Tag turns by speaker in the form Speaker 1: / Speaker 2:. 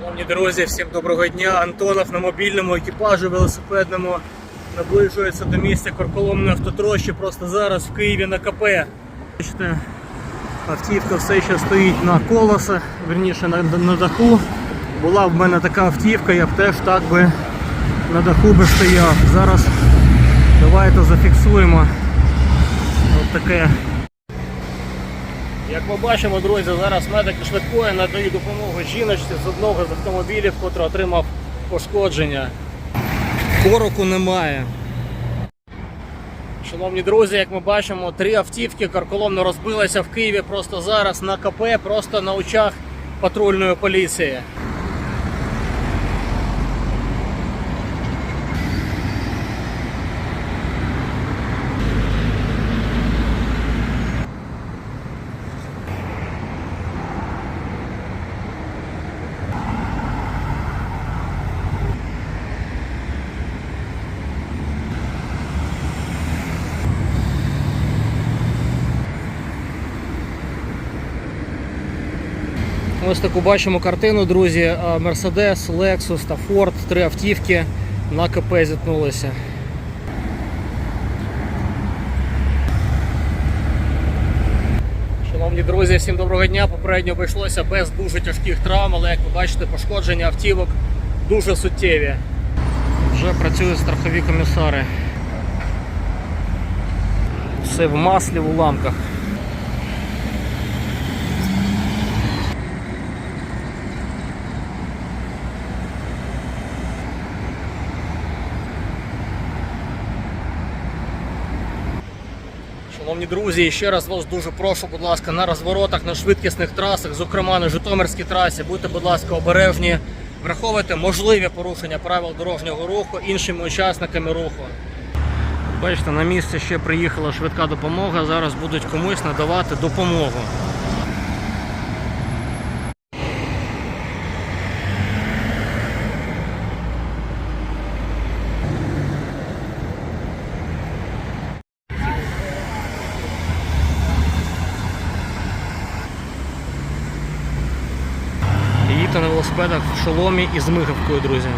Speaker 1: Шановні друзі, всім доброго дня. Антонов на мобільному екіпажі велосипедному наближується до місця Корколомної автотрощі. Просто зараз в Києві на КП. Бачите, автівка все ще стоїть на колесах, верніше на, на даху. Була в мене така автівка, я б теж так би на даху би стояв. Зараз давайте зафіксуємо от таке ми бачимо, друзі, зараз медики швидкої надають допомогу жіночці з одного з автомобілів, котрий отримав пошкодження. Короку немає. Шановні друзі, як ми бачимо, три автівки карколомно розбилися в Києві просто зараз на КП, просто на очах патрульної поліції. Ось таку бачимо картину, друзі. Мерседес, Lexus та Ford, три автівки на КП зіткнулися. Шановні друзі, всім доброго дня. Попередньо обійшлося без дуже тяжких травм, але як ви бачите, пошкодження автівок дуже суттєві. Вже працюють страхові комісари. Все в маслі в уламках. Шановні друзі, ще раз вас дуже прошу, будь ласка, на розворотах, на швидкісних трасах, зокрема на Житомирській трасі, будьте, будь ласка, обережні, враховуйте можливі порушення правил дорожнього руху іншими учасниками руху. Бачите, на місце ще приїхала швидка допомога. Зараз будуть комусь надавати допомогу. Їдьте на велосипедах в шоломі і з мигавкою, друзі.